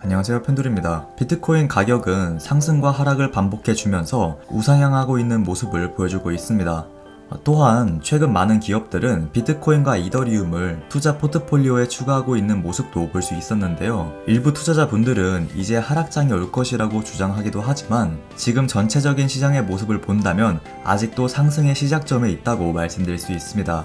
안녕하세요 펜돌입니다. 비트코인 가격은 상승과 하락을 반복해 주면서 우상향하고 있는 모습을 보여주고 있습니다. 또한 최근 많은 기업들은 비트코인과 이더리움을 투자 포트폴리오에 추가하고 있는 모습도 볼 수 있었는데요. 일부 투자자분들은 이제 하락장이 올 것이라고 주장하기도 하지만 지금 전체적인 시장의 모습을 본다면 아직도 상승의 시작점에 있다고 말씀드릴 수 있습니다.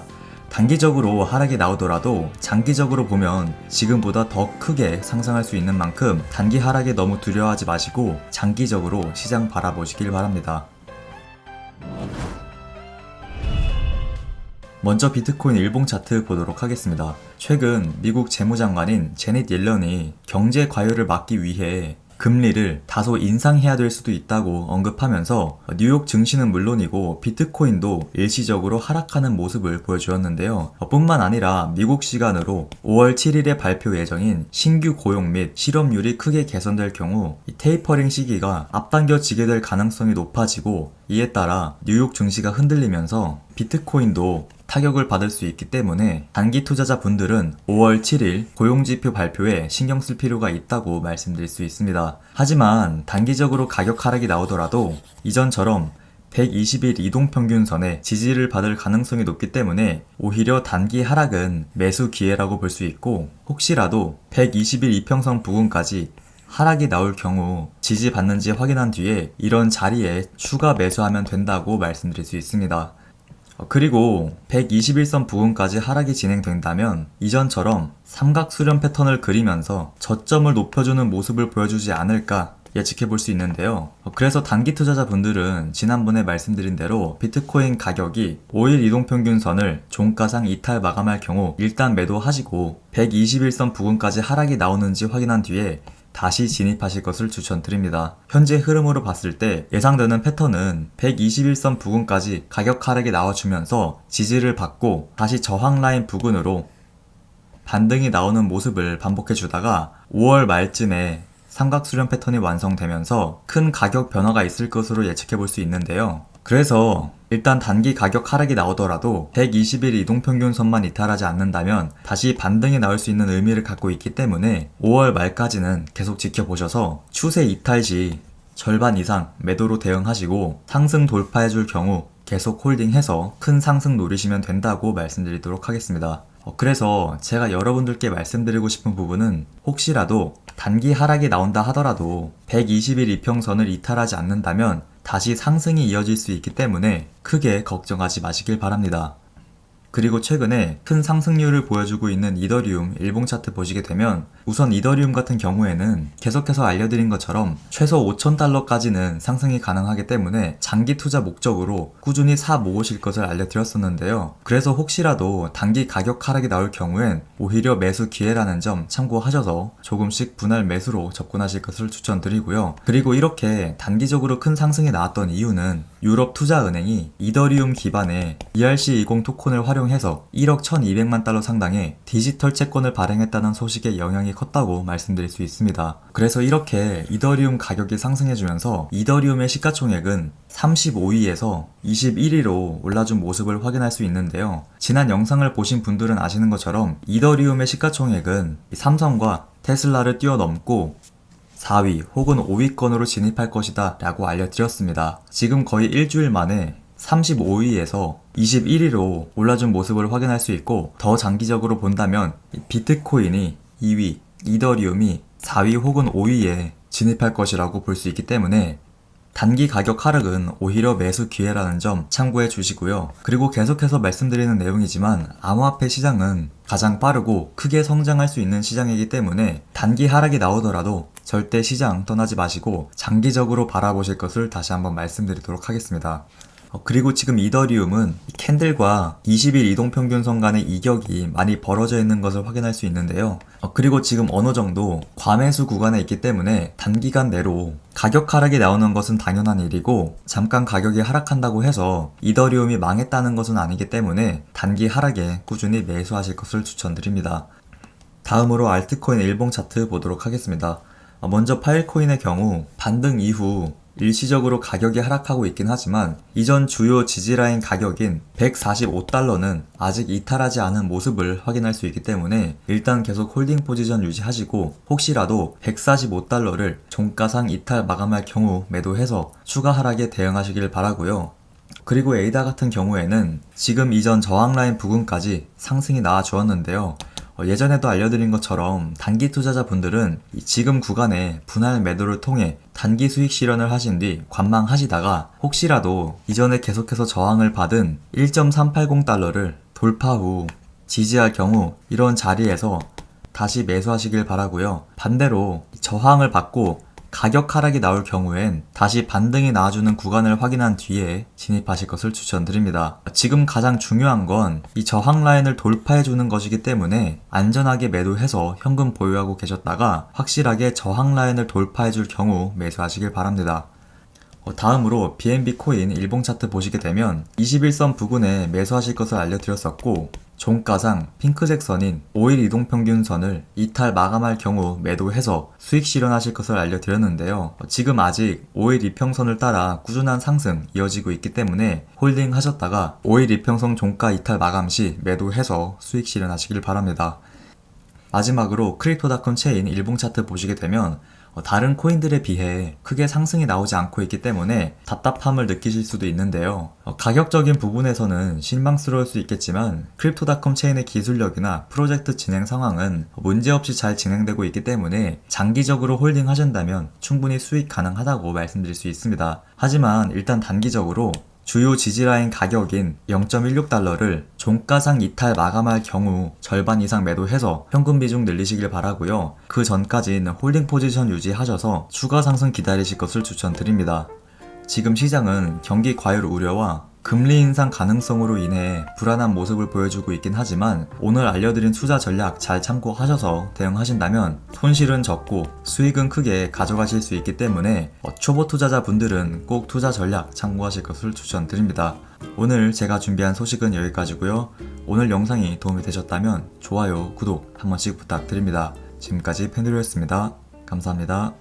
단기적으로 하락이 나오더라도 장기적으로 보면 지금보다 더 크게 상승할 수 있는 만큼 단기 하락에 너무 두려워하지 마시고 장기적으로 시장 바라보시길 바랍니다. 먼저 비트코인 일봉 차트 보도록 하겠습니다. 최근 미국 재무장관인 제닛 옐런이 경제 과열을 막기 위해 금리를 다소 인상해야 될 수도 있다고 언급하면서 뉴욕 증시는 물론이고 비트코인도 일시적으로 하락하는 모습을 보여주었는데요. 뿐만 아니라 미국 시간으로 5월 7일에 발표 예정인 신규 고용 및 실업률이 크게 개선될 경우 이 테이퍼링 시기가 앞당겨지게 될 가능성이 높아지고 이에 따라 뉴욕 증시가 흔들리면서 비트코인도 타격을 받을 수 있기 때문에 단기 투자자 분들은 5월 7일 고용지표 발표에 신경 쓸 필요가 있다고 말씀드릴 수 있습니다. 하지만 단기적으로 가격 하락이 나오더라도 이전처럼 120일 이동평균선에 지지를 받을 가능성이 높기 때문에 오히려 단기 하락은 매수 기회라고 볼 수 있고 혹시라도 120일 이평선 부근까지 하락이 나올 경우 지지받는지 확인한 뒤에 이런 자리에 추가 매수하면 된다고 말씀드릴 수 있습니다. 어, 그리고 121선 부근까지 하락이 진행된다면 이전처럼 삼각 수렴 패턴을 그리면서 저점을 높여주는 모습을 보여주지 않을까 예측해 볼 수 있는데요. 어, 그래서 단기 투자자분들은 지난번에 말씀드린 대로 비트코인 가격이 5일 이동평균선을 종가상 이탈 마감할 경우 일단 매도하시고 121선 부근까지 하락이 나오는지 확인한 뒤에 다시 진입하실 것을 추천드립니다. 현재 흐름으로 봤을 때 예상되는 패턴은 121선 부근까지 가격 하락이 나와주면서 지지를 받고 다시 저항 라인 부근으로 반등이 나오는 모습을 반복해 주다가 5월 말쯤에 삼각 수렴 패턴이 완성되면서 큰 가격 변화가 있을 것으로 예측해 볼 수 있는데요. 그래서 일단 단기 가격 하락이 나오더라도 120일 이동평균선만 이탈하지 않는다면 다시 반등이 나올 수 있는 의미를 갖고 있기 때문에 5월 말까지는 계속 지켜보셔서 추세 이탈 시 절반 이상 매도로 대응하시고 상승 돌파해 줄 경우 계속 홀딩해서 큰 상승 노리시면 된다고 말씀드리도록 하겠습니다. 어, 그래서 제가 여러분들께 말씀드리고 싶은 부분은 혹시라도 단기 하락이 나온다 하더라도 120일 이평선을 이탈하지 않는다면 다시 상승이 이어질 수 있기 때문에 크게 걱정하지 마시길 바랍니다. 그리고 최근에 큰 상승률을 보여주고 있는 이더리움 일봉 차트 보시게 되면 우선 이더리움 같은 경우에는 계속해서 알려드린 것처럼 최소 5,000달러까지는 상승이 가능하기 때문에 장기 투자 목적으로 꾸준히 사 모으실 것을 알려드렸었는데요. 그래서 혹시라도 단기 가격 하락이 나올 경우엔 오히려 매수 기회라는 점 참고하셔서 조금씩 분할 매수로 접근하실 것을 추천드리고요. 그리고 이렇게 단기적으로 큰 상승이 나왔던 이유는 유럽 투자은행이 이더리움 기반의 ERC20 토큰을 활용 해서 1억 1200만 달러 상당의 디지털 채권을 발행했다는 소식에 영향이 컸다고 말씀드릴 수 있습니다. 그래서 이렇게 이더리움 가격이 상승해주면서 이더리움의 시가총액은 35위에서 21위로 올라준 모습을 확인할 수 있는데요. 지난 영상을 보신 분들은 아시는 것처럼 이더리움의 시가총액은 삼성과 테슬라를 뛰어넘고 4위 혹은 5위권으로 진입할 것이다 라고 알려드렸습니다. 지금 거의 일주일 만에 35위에서 21위로 올라준 모습을 확인할 수 있고 더 장기적으로 본다면 비트코인이 2위, 이더리움이 4위 혹은 5위에 진입할 것이라고 볼 수 있기 때문에 단기 가격 하락은 오히려 매수 기회라는 점 참고해 주시고요. 그리고 계속해서 말씀드리는 내용이지만 암호화폐 시장은 가장 빠르고 크게 성장할 수 있는 시장이기 때문에 단기 하락이 나오더라도 절대 시장 떠나지 마시고 장기적으로 바라보실 것을 다시 한번 말씀드리도록 하겠습니다. 어, 그리고 지금 이더리움은 이 캔들과 20일 이동평균선 간의 이격이 많이 벌어져 있는 것을 확인할 수 있는데요. 어, 그리고 지금 어느 정도 과매수 구간에 있기 때문에 단기간 내로 가격 하락이 나오는 것은 당연한 일이고 잠깐 가격이 하락한다고 해서 이더리움이 망했다는 것은 아니기 때문에 단기 하락에 꾸준히 매수하실 것을 추천드립니다. 다음으로 알트코인 일봉 차트 보도록 하겠습니다. 어, 먼저 파일코인의 경우 반등 이후 일시적으로 가격이 하락하고 있긴 하지만 이전 주요 지지라인 가격인 145달러는 아직 이탈하지 않은 모습을 확인할 수 있기 때문에 일단 계속 홀딩 포지션 유지하시고 혹시라도 145달러를 종가상 이탈 마감할 경우 매도해서 추가 하락에 대응하시길 바라고요. 그리고 에이다 같은 경우에는 지금 이전 저항 라인 부근까지 상승이 나와 주었는데요. 어, 예전에도 알려드린 것처럼 단기 투자자분들은 이 지금 구간에 분할 매도를 통해 단기 수익 실현을 하신 뒤 관망하시다가 혹시라도 이전에 계속해서 저항을 받은 1.380달러를 돌파 후 지지할 경우 이런 자리에서 다시 매수하시길 바라고요. 반대로 저항을 받고 가격 하락이 나올 경우엔 다시 반등이 나와주는 구간을 확인한 뒤에 진입하실 것을 추천드립니다. 지금 가장 중요한 건 이 저항 라인을 돌파해 주는 것이기 때문에 안전하게 매도해서 현금 보유하고 계셨다가 확실하게 저항 라인을 돌파해 줄 경우 매수하시길 바랍니다. 어, 다음으로 BNB 코인 일봉 차트 보시게 되면 21선 부근에 매수하실 것을 알려드렸었고 종가상 핑크색 선인 5일 이동평균선을 이탈 마감할 경우 매도해서 수익 실현하실 것을 알려드렸는데요. 어, 지금 아직 5일 이평선을 따라 꾸준한 상승 이어지고 있기 때문에 홀딩 하셨다가 5일 이평선 종가 이탈 마감 시 매도해서 수익 실현하시길 바랍니다. 마지막으로 크립토닷컴 체인 일봉 차트 보시게 되면 어, 다른 코인들에 비해 크게 상승이 나오지 않고 있기 때문에 답답함을 느끼실 수도 있는데요. 어, 가격적인 부분에서는 실망스러울 수 있겠지만 크립토닷컴 체인의 기술력이나 프로젝트 진행 상황은 문제없이 잘 진행되고 있기 때문에 장기적으로 홀딩 하신다면 충분히 수익 가능하다고 말씀드릴 수 있습니다. 하지만 일단 단기적으로 주요 지지라인 가격인 0.16달러를 종가상 이탈 마감할 경우 절반 이상 매도해서 현금 비중 늘리시길 바라고요. 그 전까지는 홀딩 포지션 유지하셔서 추가 상승 기다리실 것을 추천드립니다. 지금 시장은 경기 과열 우려와 금리 인상 가능성으로 인해 불안한 모습을 보여주고 있긴 하지만 오늘 알려드린 투자 전략 잘 참고하셔서 대응하신다면 손실은 적고 수익은 크게 가져가실 수 있기 때문에 어, 초보 투자자분들은 꼭 투자 전략 참고하실 것을 추천드립니다. 오늘 제가 준비한 소식은 여기까지고요. 오늘 영상이 도움이 되셨다면 좋아요, 구독 한 번씩 부탁드립니다. 지금까지 펜드로였습니다. 감사합니다.